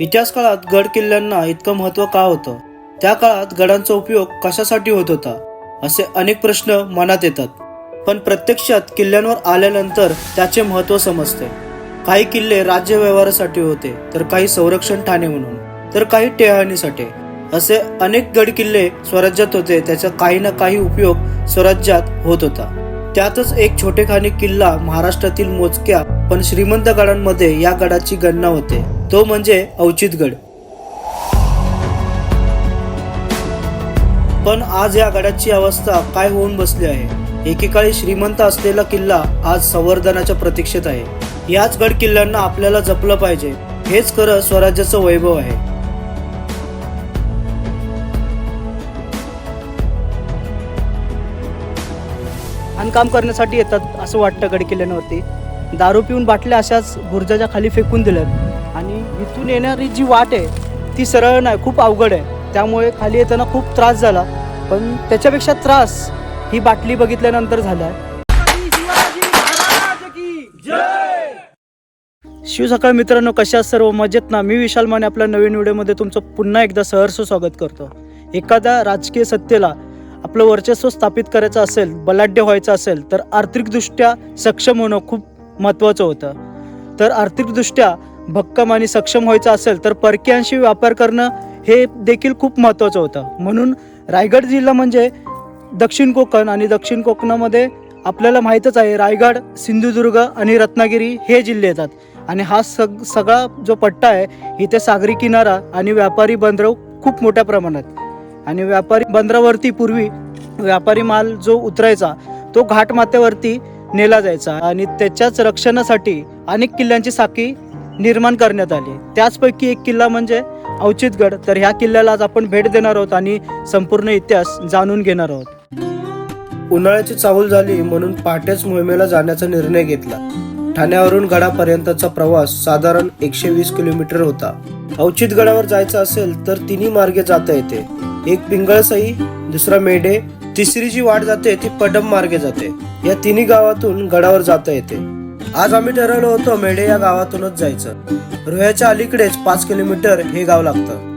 इतिहास काळात गड किल्ल्यांना इतकं महत्त्व का होतं? त्या काळात गडांचा उपयोग कशासाठी होत होता? असे अनेक प्रश्न मनात येतात. पण प्रत्यक्षात किल्ल्यांवर आल्यानंतर त्याचे महत्त्व समजते. काही किल्ले राज्य व्यवहारासाठी होते तर काही संरक्षण ठाणे म्हणून तर काही टेहाणीसाठी असे अनेक गड किल्ले स्वराज्यात होते त्याचा काही ना काही उपयोग स्वराज्यात होत होता. त्यातच एक छोटेखानी किल्ला महाराष्ट्रातील मोजक्या पण श्रीमंत गडांमध्ये या गडाची गणना होते. तो म्हणजे अवचितगड पण आज या गडाची अवस्था काय होऊन बसली आहे? एकेकाळी श्रीमंत असलेला किल्ला आज संवर्धनाच्या प्रतीक्षेत आहे. याच गड किल्ल्यांना आपल्याला जपलं पाहिजे. हेच खरं स्वराज्याचं वैभव आहे. काम करण्यासाठी येतात असं वाटतं गड किल्ल्यांवरती. दारू पिऊन बाटल्या अशाच बुर्जाच्या खाली फेकून दिल्यात. आणि इथून येणारी जी वाट आहे ती सरळ नाही खूप अवघड आहे. त्यामुळे खाली येताना खूप त्रास झाला. पण त्याच्यापेक्षा त्रास ही बाटली बघितल्यानंतर झाला. शिव सकाळ मित्रांनो कशा सर्व? मजेत ना? मी विशाल माने आपल्या नवीन व्हिडिओमध्ये तुमचं पुन्हा एकदा सहर्ष स्वागत करतो. एखाद्या राजकीय सत्तेला आपलं वर्चस्व स्थापित करायचं असेल बलाढ्य व्हायचं असेल तर आर्थिकदृष्ट्या सक्षम होणं खूप महत्त्वाचं होतं. तर आर्थिकदृष्ट्या भक्कम आणि सक्षम व्हायचं असेल तर परकीयांशी व्यापार करणं हे देखील खूप महत्त्वाचं होतं. म्हणून रायगड जिल्हा म्हणजे दक्षिण कोकण आणि दक्षिण कोकणामध्ये आपल्याला माहीतच आहे रायगड सिंधुदुर्ग आणि रत्नागिरी हे जिल्हे येतात. आणि हा सग सगळा जो पट्टा आहे इथे सागरी किनारा आणि व्यापारी बंदर खूप मोठ्या प्रमाणात. आणि व्यापारी बंदरावरती पूर्वी व्यापारी माल जो उतरायचा तो घाटमाथ्यावरती नेला जायचा आणि त्याच्याच रक्षणासाठी अनेक किल्ल्यांची साखी निर्माण करण्यात आली. त्याचपैकी एक किल्ला म्हणजे अवचितगड तर ह्या किल्ल्याला आज आपण भेट देणार आहोत आणि संपूर्ण इतिहास जाणून घेणार आहोत. उन्हाळ्याची चाहूल झाली म्हणून पहाटेच मोहिमेला जाण्याचा निर्णय घेतला. ठाण्यावरून गडापर्यंतचा प्रवास साधारण एकशे वीस किलोमीटर होता. अवचित गडावर जायचं असेल तर तिन्ही मार्गे जाता येते. एक पिंगळसई दुसरा मेढे तिसरी जी वाट जाते ती पडम मार्गे जाते. या तिन्ही गावातून गडावर जाता येते. आज आम्ही ठरवलं होतं मेढे या गावातूनच जायचं. रोह्याच्या अलीकडेच पाच किलोमीटर हे गाव लागतं.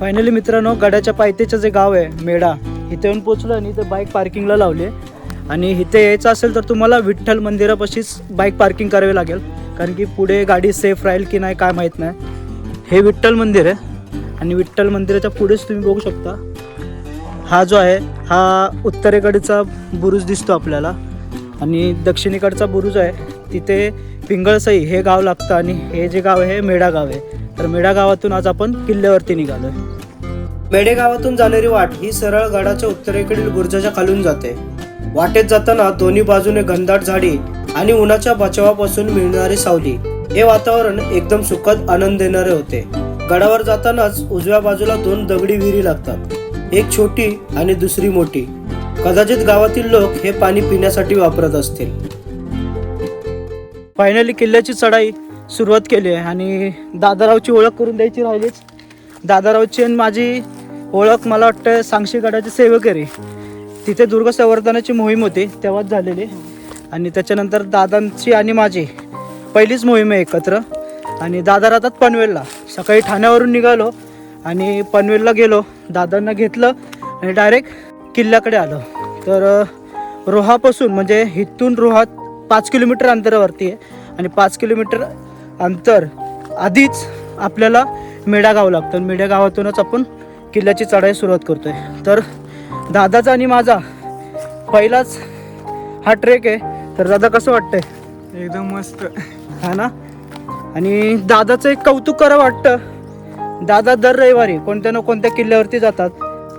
फायनली मित्रांनो गडाच्या पायथ्याचं जे गाव आहे मेढा इथे येऊन पोचलो आणि इथे बाईक पार्किंगला लावली आणि इथे यायचं असेल तर तुम्हाला विठ्ठल मंदिरापाशीच बाईक पार्किंग करावी लागेल. कारण की पुढे गाडी सेफ राहील की नाही काय माहीत नाही. हे विठ्ठल मंदिर आहे. आणि विठ्ठल मंदिराच्या पुढेच तुम्ही बघू शकता. हा जो आहे हा उत्तरेकडचा बुरुज दिसतो आपल्याला. आणि दक्षिणेकडचा बुरुज आहे. तिथे पिंगळसई हे गाव लागतं आणि हे जे गाव आहे हे मेढा गाव आहे. तर मेढा गावातून आज आपण किल्ल्यावरती निघालो आहे मेडेगावातून जाणारी वाट ही सरळ गडाच्या उत्तरेकडील बुर्जाच्या खालून जाते. वाटेत जाताना दोन्ही बाजूने घनदाट झाडी आणि उन्हाच्या बचावापासून मिळणारी सावली. हे वातावरण एकदम सुखद आनंद देणारे होते. गडावर जातानाच उजव्या बाजूला दोन दगडी विहिरी लागतात. एक छोटी आणि दुसरी मोठी. कदाचित गावातील लोक हे पाणी पिण्यासाठी वापरत असतील. फायनली किल्ल्याची चढाई सुरुवात केली आहे आणि दादारावची ओळख करून द्यायची राहिलीच. दादारावची आणि माझी ओळख मला वाटतं सांगशी गडाचे सेवक रे. तिथे दुर्ग संवर्धनाची मोहीम होती तेव्हाच झालेली. आणि त्याच्यानंतर दादांची आणि माझी पहिलीच मोहीम आहे एकत्र. आणि दादा राहतात पनवेलला. सकाळी ठाण्यावरून निघालो आणि पनवेलला गेलो. दादांना घेतलं आणि डायरेक्ट किल्ल्याकडे आलो. तर रोहापासून म्हणजे इथून रोहात पाच किलोमीटर अंतरावरती आहे. आणि पाच किलोमीटर अंतर आधीच आपल्याला मेढा गाव लागतं मेढ्या गावातूनच आपण किल्ल्याची चढाई सुरुवात करतोय. तर दादाचा आणि माझा पहिलाच हा ट्रेक आहे. तर दादा कसं वाटतंय? एकदम मस्त. हा ना? आणि दादाचं एक कौतुक करा वाटतं. दादा दर रविवारी कोणत्या ना कोणत्या किल्ल्यावरती जातात.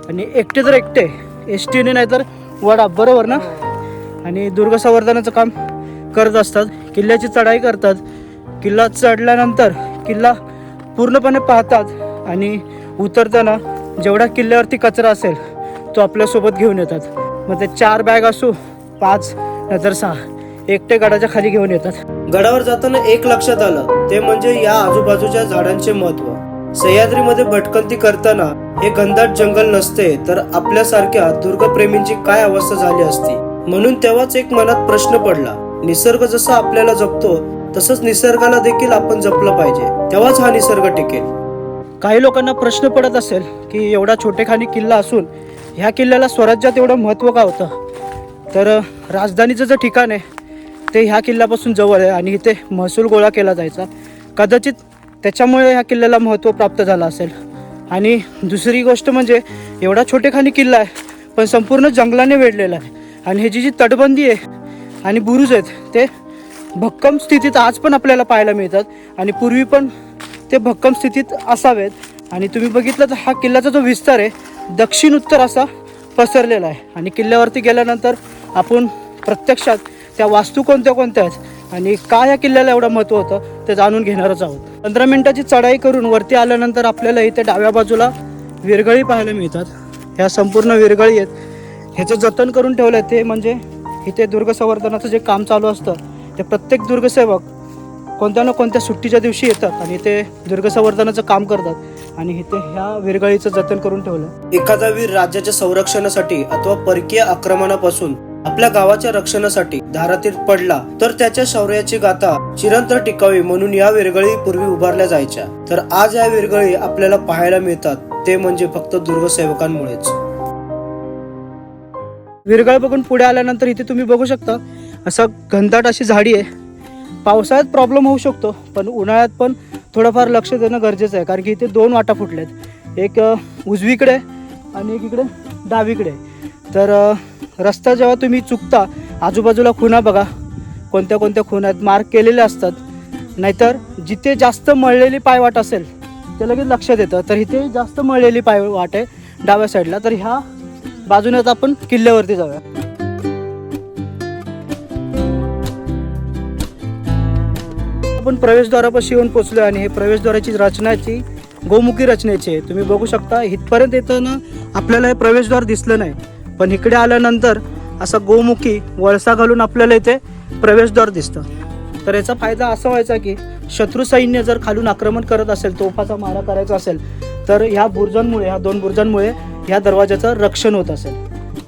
आणि एकटे तर एकटे एस टीने नाही तर वडा बरोबर ना? आणि दुर्ग संवर्धनाचं काम करत असतात. किल्ल्याची चढाई करतात. किल्ला चढल्यानंतर किल्ला पूर्णपणे पाहतात आणि उतरताना जेवढा किल्ल्यावरती कचरा असेल तो आपल्यासोबत घेऊन येतात. मग ते चार बॅग असो पाच नंतर सहा एकटे गडाच्या खाली घेऊन येतात. गडावर जाताना एक लक्षात आलं ते म्हणजे या आजूबाजूच्या झाडांचे महत्त्व. सह्याद्रीमध्ये भटकंती करताना हे घनदाट जंगल नसते तर आपल्यासारख्या दुर्गप्रेमींची काय अवस्था झाली असती? म्हणून तेव्हाच एक मनात प्रश्न पडला. निसर्ग जसा आपल्याला जपतो तसंच निसर्गाला देखील आपण जपलं पाहिजे. तेव्हाच हा निसर्ग टिकेल. काही लोकांना प्रश्न पडत असेल की एवढा छोटेखानी किल्ला असून ह्या किल्ल्याला स्वराज्यात एवढं महत्त्व का होतं? तर राजधानीचं जे ठिकाण आहे ते ह्या किल्ल्यापासून जवळ आहे आणि इथे महसूल गोळा केला जायचा. कदाचित त्याच्यामुळे ह्या किल्ल्याला महत्त्व प्राप्त झालं असेल. आणि दुसरी गोष्ट म्हणजे एवढा छोटेखानी किल्ला आहे पण संपूर्ण जंगलाने वेढलेला आहे. आणि ह्याची जी तटबंदी आहे आणि बुरुज आहेत ते भक्कम स्थितीत आज पण आपल्याला पाहायला मिळतात. आणि पूर्वी पण ते भक्कम स्थितीत असावेत. आणि तुम्ही बघितलं तर हा किल्ल्याचा जो विस्तार आहे दक्षिण उत्तर असा पसरलेला आहे. आणि किल्ल्यावरती गेल्यानंतर आपण प्रत्यक्षात त्या वास्तू कोणत्या कोणत्या आहेत आणि का या किल्ल्याला एवढं महत्त्व होतं ते जाणून घेणारच आहोत. पंधरा मिनिटाची चढाई करून वरती आल्यानंतर आपल्याला इथे डाव्या बाजूला विरगळी पाहायला मिळतात. ह्या संपूर्ण विरगळी आहेत. ह्याचं जतन करून ठेवलं आहे ते म्हणजे इथे दुर्ग संवर्धनाचं जे काम चालू असतं ते प्रत्येक दुर्गसेवक कोणत्या ना कोणत्या सुट्टीच्या दिवशी येतात आणि ते दुर्ग संवर्धनाचं काम करतात आणि इथे ह्या विरगळीचं जतन करून ठेवलं. एखादा वीर राज्याच्या संरक्षणासाठी अथवा परकीय आक्रमणापासून आपल्या गावाच्या रक्षणासाठी धारातीत पडला तर त्याच्या शौर्याची गाथा चिरंतन टिकावी म्हणून या विरगळी पूर्वी उभारल्या जायच्या. तर आज या विरगळी आपल्याला पाहायला मिळतात ते म्हणजे फक्त दुर्गसेवकांमुळेच. विरगळ बघून पुढे आल्यानंतर इथे तुम्ही बघू शकता असं घनदाट अशी झाडी आहे. पावसाळ्यात प्रॉब्लेम होऊ शकतो पण उन्हाळ्यात पण थोडंफार लक्ष देणं गरजेचं आहे. कारण की इथे दोन वाटा फुटल्यात. एक उजवीकडे आणि एक इकडे डावीकडे. तर रस्ता जेव्हा तुम्ही चुकता आजूबाजूला खुणा बघा. कोणत्या कोणत्या खुणा मार्क केलेले असतात. नाहीतर जिथे जास्त मळलेली पायवाट असेल ते लगेच लक्षात येतं तर इथे जास्त मळलेली पायवाट आहे डाव्या साईडला तर ह्या बाजूने आता आपण किल्ल्यावरती जाऊया. आपण प्रवेशद्वारापाशी येऊन पोचलो आणि हे प्रवेशद्वाराची रचनाची गोमुखी रचनेची आहे. तुम्ही बघू शकता इथपर्यंत येताना आपल्याला हे प्रवेशद्वार दिसलं नाही. पण इकडे आल्यानंतर असा गोमुखी वळसा घालून आपल्याला इथे प्रवेशद्वार दिसतं. तर याचा फायदा असा व्हायचा की शत्रू सैन्य जर खालून आक्रमण करत असेल तोफाचा मारा करायचा असेल तर ह्या बुर्जांमुळे ह्या दोन बुर्जांमुळे ह्या दरवाजाचं रक्षण होत असेल.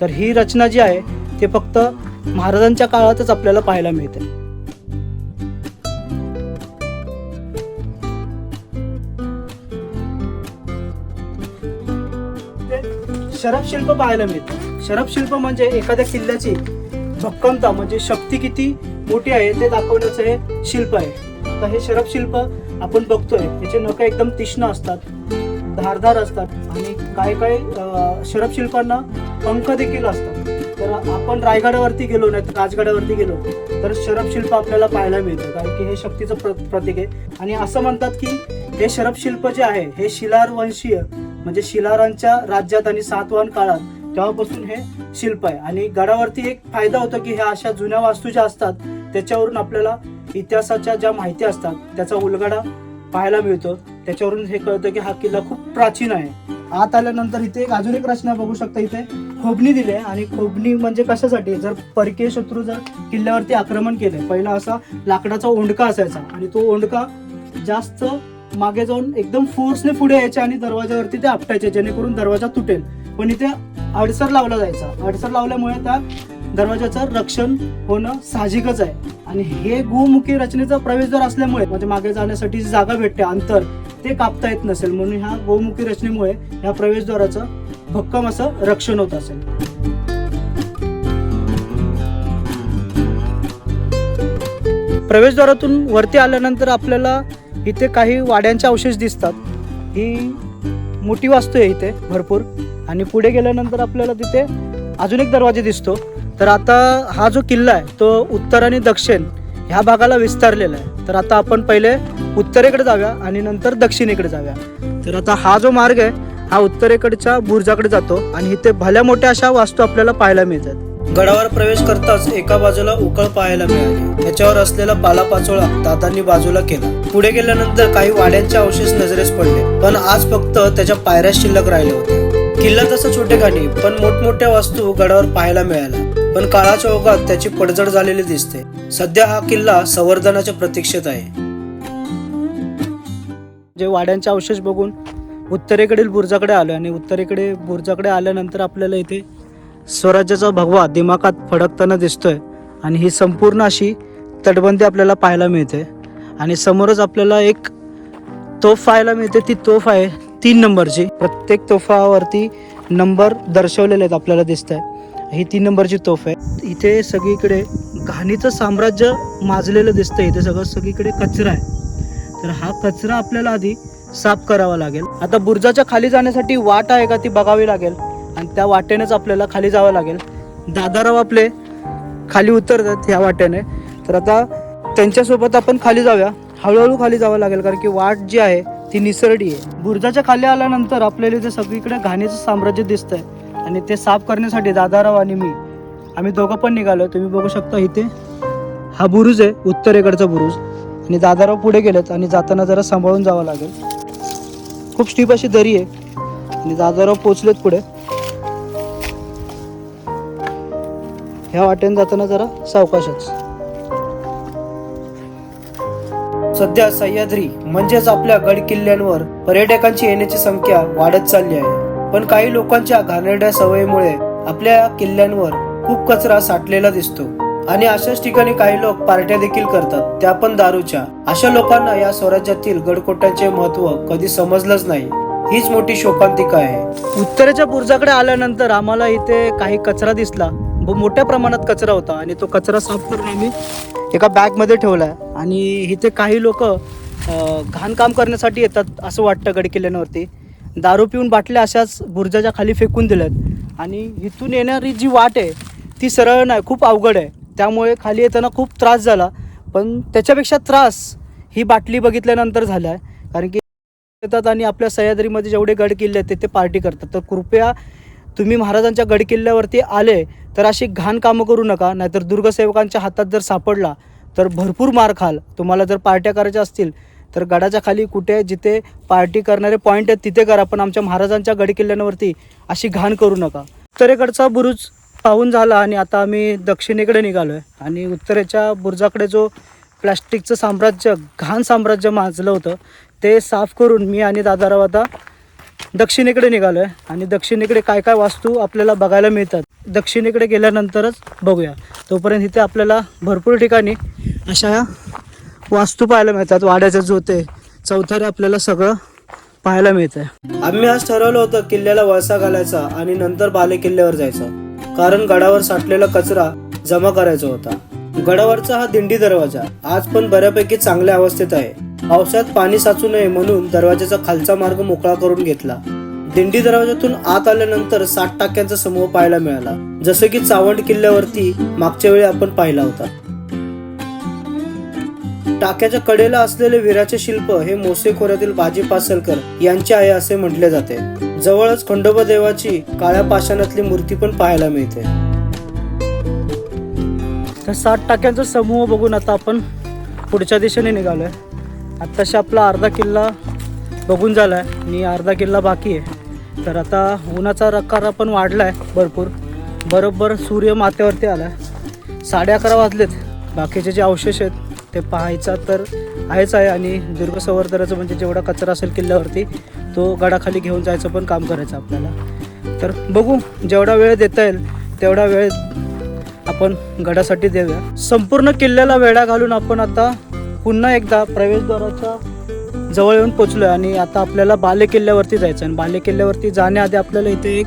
तर ही रचना जी आहे ते फक्त महाराजांच्या काळातच आपल्याला पाहायला मिळते. शरब शिल्प पाहायला मिळतं. शरफ शिल्प म्हणजे एखाद्या किल्ल्याची भक्कमता म्हणजे शक्ती किती मोठी आहे ते दाखवण्याचं हे शिल्प आहे. तर हे शरफ शिल्प आपण बघतोय त्याचे नख एकदम तीक्ष्ण असतात धारधार असतात आणि काही काही अं, शिल्पांना पंख देखील असतात. तर आपण रायगडावरती गेलो नाही तर राजगडावरती गेलो तर शरफ शिल्प आपल्याला पाहायला मिळतं. कारण की हे शक्तीचं प्र प्रतीक आहे. आणि असं म्हणतात की हे शरफ शिल्प जे आहे हे शिलार वंशीय म्हणजे शिलारांच्या राज्यात आणि सातवाहन काळात तेव्हापासून हे शिल्प आहे. आणि गडावरती एक फायदा होतो की ह्या अशा जुन्या वास्तू ज्या असतात त्याच्यावरून आपल्याला इतिहासाच्या ज्या माहिती असतात त्याचा उलगडा पाहायला मिळतो. त्याच्यावरून हे कळतं की हा किल्ला खूप प्राचीन आहे. आत आल्यानंतर इथे एक अजून एक रचना बघू शकता इथे. खोबणी दिली आहे आणि खोबणी म्हणजे कशासाठी? जर परकीय शत्रू जर किल्ल्यावरती आक्रमण केले पहिला असा लाकडाचा ओंडका असायचा आणि तो ओंडका जास्त मागे जाऊन एकदम फोर्सने पुढे यायचे आणि दरवाजावरती ते आपटायचे जेणेकरून दरवाजा तुटेल. पण इथे अडसर लावला जायचा. अडसर लावल्यामुळे त्या दरवाजाचं रक्षण होणं साहजिकच आहे. आणि हे गोमुखी रचनेचा प्रवेशद्वार असल्यामुळे म्हणजे मागे जाण्यासाठी जी जागा भेटते अंतर ते कापता येत नसेल. म्हणून ह्या गोमुखी रचनेमुळे ह्या प्रवेशद्वाराचं भक्कम असं रक्षण होत असेल. प्रवेशद्वारातून वरती आल्यानंतर आपल्याला इथे काही वाड्यांचे अवशेष दिसतात. ही मोठी वास्तू आहे इथे भरपूर. आणि पुढे गेल्यानंतर आपल्याला तिथे अजून एक दरवाजा दिसतो. तर आता हा जो किल्ला आहे तो उत्तर आणि दक्षिण ह्या भागाला विस्तारलेला आहे. तर आता आपण पहिले उत्तरेकडे जाऊया आणि नंतर दक्षिणेकडे जाऊया. तर आता हा जो मार्ग आहे हा उत्तरेकडच्या बुर्जाकडे जातो. आणि इथे भल्या मोठ्या अशा वास्तू आपल्याला पाहायला मिळतात. गडावर प्रवेश करताच एका बाजूला उकळ पाहायला मिळाली. त्याच्यावर असलेला पालापाचोळा दादांनी बाजूला केला. पुढे गेल्यानंतर काही वाड्यांचे अवशेष नजरेस पडले. पण आज फक्त त्याच्या पायऱ्या शिल्लक राहिल्या होत्या किल्ला तसा छोटेखानी पण मोठमोठ्या वास्तू गडावर पाहायला मिळाल्या. पण काळाच्या ओघात त्याची पडझड झालेली दिसते. सध्या हा किल्ला संवर्धनाच्या प्रतीक्षेत आहे. जे वाड्यांचे अवशेष बघून उत्तरेकडील बुर्जाकडे आलो आणि उत्तरेकडे बुर्जाकडे आल्यानंतर आपल्याला इथे स्वराज्याचा भगवा दिमागात फडकताना दिसतोय आणि ही संपूर्ण अशी तटबंदी आपल्याला पाहायला मिळते. आणि समोरच आपल्याला एक तोफ पाहायला मिळते. ती तोफ आहे तीन नंबरची. प्रत्येक तोफावरती नंबर दर्शवलेले आहेत आपल्याला दिसत आहे ही तीन नंबरची तोफ आहे. इथे सगळीकडे घाणीचं साम्राज्य माजलेलं दिसतंय. इथे सगळं सगळीकडे कचरा आहे. तर हा कचरा आपल्याला आधी साफ करावा लागेल. आता बुर्जाच्या खाली जाण्यासाठी वाट आहे का ती बघावी लागेल. त्या वाटेनेच आपल्याला खाली जावं लागेल. दादाराव आपले खाली उतरतात ह्या वाट्याने तर आता त्यांच्यासोबत आपण खाली जाऊया. हळूहळू खाली जावं लागेल कारण की वाट जी आहे ती निसरडी आहे. बुर्जाच्या खाली आल्यानंतर आपल्याला इथे सगळीकडे घाणीचं साम्राज्य दिसतंय. आणि ते साफ करण्यासाठी दादाराव आणि मी आम्ही दोघं पण निघालो तुम्ही बघू शकता इथे. हा बुरुज आहे उत्तरेकडचा बुरुज. आणि दादाराव पुढे गेलेत आणि जाताना जरा सांभाळून जावं लागेल. खूप स्टीप अशी दरी आहे. आणि दादाराव पोचलेत पुढे. ह्या वाटेने जाताना जरा सावकाशच. सध्या सह्याद्री म्हणजेच आपल्या गड किल्ल्यांवर पर्यटकांची येण्याची संख्या वाढत चालली आहे. पण काही लोकांच्या घाणेरड्या सवयीमुळे आपल्या किल्ल्यांवर खूप कचरा साठलेला दिसतो. आणि अशाच ठिकाणी काही लोक पार्ट्या देखील करतात. त्या पण दारूच्या. अशा लोकांना या स्वराज्यातील गडकोटांचे महत्त्व कधी समजलंच नाही. हीच मोठी शोकांतिका आहे. उत्तरेच्या बुर्जाकडे आल्यानंतर आम्हाला इथे काही कचरा दिसला. ब- मोठ्या प्रमाणात कचरा होता आणि तो कचरा साफ करून आम्ही एका बॅगमध्ये ठेवला आहे. आणि इथे काही लोक घाणकाम करण्यासाठी येतात असं वाटतं गडकिल्ल्यांवरती. दारू पिऊन बाटल्या अशाच बुर्जाच्या खाली फेकून दिल्यात. आणि इथून येणारी जी वाट आहे ती सरळ नाही खूप अवघड आहे. त्यामुळे खाली येताना खूप त्रास झाला. पण त्याच्यापेक्षा त्रास ही बाटली बघितल्यानंतर झाला आहे कारण की येतात आणि आपल्या सह्याद्रीमध्ये जेवढे गड किल्ले आहेत तिथे पार्टी करतात. तर कृपया तुम्ही महाराजांच्या गडकिल्ल्यावरती आले तर अशी घाण कामं करू नका नाहीतर दुर्गसेवकांच्या हातात जर सापडला तर भरपूर मार खाल. तुम्हाला जर पार्ट्या करायच्या असतील तर गडाच्या खाली कुठे जिथे पार्टी करणारे पॉईंट आहेत तिथे करा पण आमच्या महाराजांच्या गडकिल्ल्यांवरती अशी घाण करू नका. उत्तरेकडचा बुरुज पाहून झाला आणि आता आम्ही दक्षिणेकडे निघालो आहे आणि उत्तरेच्या बुरुजाकडे जो प्लॅस्टिकचं साम्राज्य घाण साम्राज्य माजलं होतं ते साफ करून मी आणि दादाराव आता दक्षिणेकडे निघालो आहे आणि दक्षिणेकडे काय काय वास्तू आपल्याला बघायला मिळतात. दक्षिणेकडे गेल्यानंतरच बघूया. तोपर्यंत इथे आपल्याला भरपूर ठिकाणी अशा वास्तू पाहायला मिळतात. वाड्याचे जोते चौथारे आपल्याला सगळं पाहायला मिळतंय. आम्ही आज ठरवलं होतं किल्ल्याला वळसा घालायचा आणि नंतर बाले किल्ल्यावर जायचं. कारण गडावर साठलेला कचरा जमा करायचा होता. गडावरचा हा दिंडी दरवाजा आज पण बऱ्यापैकी चांगल्या अवस्थेत आहे. पावसात पाणी साचू नये म्हणून दरवाजाचा खालचा मार्ग मोकळा करून घेतला. दिंडी दरवाजातून आत आल्यानंतर साठ टाक्यांचा समूह पाहायला मिळाला. जसं की चावंड किल्ल्यावरती मागच्या वेळी आपण पाहिला होता. टाक्याच्या कडेला असलेले विराचे शिल्प हे मोसे खोऱ्यातील बाजी पासलकर यांचे आहे असे म्हटले जाते. जवळच खंडोबा देवाची काळ्या पाषाणातली मूर्ती पण पाहायला मिळते. तर सात टाक्यांचा समूह बघून आता आपण पुढच्या दिशेने निघालोय. आत्ताशी आपला अर्धा किल्ला बघून झाला आहे आणि अर्धा किल्ला बाकी आहे. तर आता उन्हाचा रकारा पण वाढला आहे भरपूर. बरोबर सूर्य माथ्यावरती आला आहे साडे अकरा वाजलेत. बाकीचे जे अवशेष आहेत ते पाहायचा तर आहेच आहे आणि दुर्ग संवर्धनाचं म्हणजे जेवढा कचरा असेल किल्ल्यावरती तो गडाखाली घेऊन जायचं पण काम करायचं आपल्याला. तर बघू जेवढा वेळ देता येईल तेवढा वेळ आपण गडासाठी देऊया. संपूर्ण किल्ल्याला वेढा घालून आपण आता पुन्हा एकदा प्रवेशद्वाराच्या जवळ येऊन पोचलो आहे आणि आता आपल्याला बाले किल्ल्यावरती जायचं आणि बाले किल्ल्यावरती जाण्याआधी आपल्याला इथे एक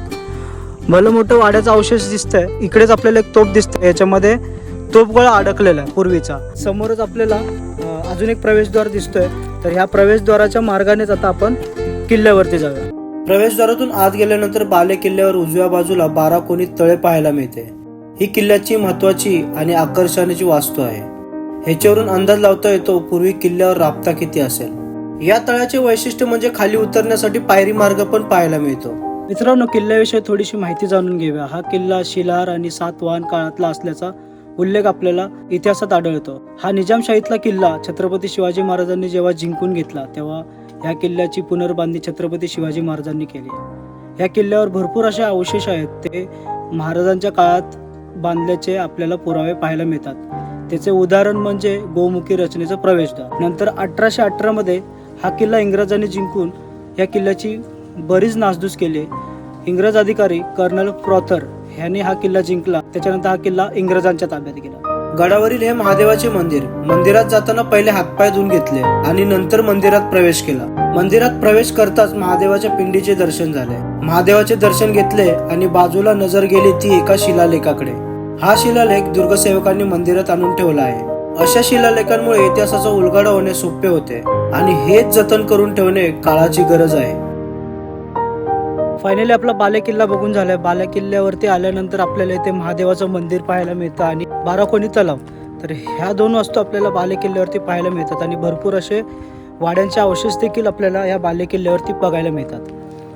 भलं मोठं वाड्याचा अवशेष दिसतंय. इकडेच आपल्याला एक तोप दिसतंय. याच्यामध्ये तोपगोळा अडकलेला आहे पूर्वीचा. समोरच आपल्याला अजून एक प्रवेशद्वार दिसतोय. तर ह्या प्रवेशद्वाराच्या मार्गानेच आता आपण किल्ल्यावरती जाऊया. प्रवेशद्वारातून आत गेल्यानंतर बाले किल्ल्यावर उजव्या बाजूला बारा कोणी तळे पाहायला मिळते. ही किल्ल्याची महत्वाची आणि आकर्षणाची वास्तू आहे. ह्याच्यावरून अंदाज लावता येतो पूर्वी किल्ल्यावर राबता किती असेल. या तळ्याचे वैशिष्ट्य म्हणजे खाली उतरण्यासाठी पायरी मार्ग पण पाहायला मिळतो. मित्रांनो किल्ल्याविषयी थोडीशी माहिती जाणून घेऊया. हा किल्ला शिलार आणि सातवाहन काळातला असल्याचा उल्लेख आपल्याला इतिहासात आढळतो. हा निजामशाहीतला किल्ला छत्रपती शिवाजी महाराजांनी जेव्हा जिंकून घेतला तेव्हा ह्या किल्ल्याची पुनर्बांधणी छत्रपती शिवाजी महाराजांनी केली. या किल्ल्यावर भरपूर असे अवशेष आहेत ते महाराजांच्या काळात बांधल्याचे आपल्याला पुरावे पाहायला मिळतात. त्याचे उदाहरण म्हणजे गोमुखी रचनेचा प्रवेशद्वार. नंतर अठराशे अठरा मध्ये हा किल्ला इंग्रजांनी जिंकून या किल्ल्याची बरीच नासधूस केली. इंग्रज अधिकारी कर्नल प्रॉथर ह्याने हा किल्ला जिंकला. त्याच्यानंतर हा किल्ला इंग्रजांच्या ताब्यात गेला. गडावरील हे महादेवाचे मंदिर मंदिरात जाताना पहिले हातपाय धुवून घेतले आणि नंतर मंदिरात प्रवेश केला. मंदिरात प्रवेश करताच महादेवाच्या पिंडीचे दर्शन झाले. महादेवाचे दर्शन घेतले आणि बाजूला नजर गेली ती एका शिलालेखाकडे. हा शिलालेख दुर्गसेवकांनी मंदिरात आणून ठेवला आहे. अशा शिलालेखांमुळे इतिहासाचा उलगडा होणे सोपे होते आणि हेच जतन करून ठेवणे काळाची गरज आहे. फायनली आपला बालेकिल्ला बघून झालाय. बालेकिल्ल्यावरती आल्यानंतर आपल्याला इथे महादेवाचं मंदिर पाहायला मिळतं आणि बाराकोणी तलाव. तर ह्या दोन वस्तू आपल्याला बालेकिल्ल्यावरती पाहायला मिळतात आणि भरपूर असे वाड्यांचे अवशेष देखील आपल्याला या बालेकिल्ल्यावरती बघायला मिळतात.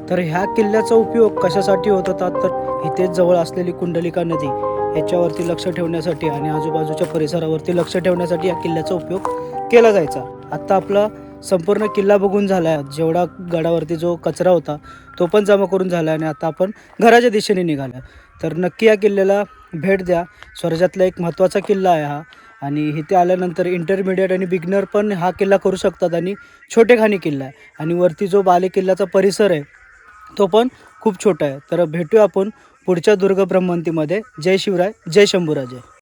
तर ह्या किल्ल्याचा उपयोग कशासाठी होत होता? तर इथेच जवळ असलेली कुंडलिका नदी. याच्यावरती लक्ष ठेवण्यासाठी आणि आजूबाजूच्या परिसरावरती लक्ष ठेवण्यासाठी या किल्ल्याचा उपयोग केला जायचा. आत्ता आपला संपूर्ण किल्ला बघून झाला आहे जेवढा गडावरती जो कचरा होता तो पण जमा करून झाला आणि आता आपण घराच्या दिशेने निघाला तर नक्की या किल्ल्याला भेट द्या. स्वराज्यातला एक महत्त्वाचा किल्ला आहे हा. आणि इथे आल्यानंतर इंटरमिडिएट आणि बिगनर पण हा किल्ला करू शकतात आणि छोटेखानी किल्ला आहे. आणि वरती जो बाले किल्ल्याचा परिसर आहे तो पण खूप छोटा आहे. तर भेटूया आपण पुढच्या दुर्ग ब्रह्मंतीमध्ये जय शिवराय जय शंभूराजे.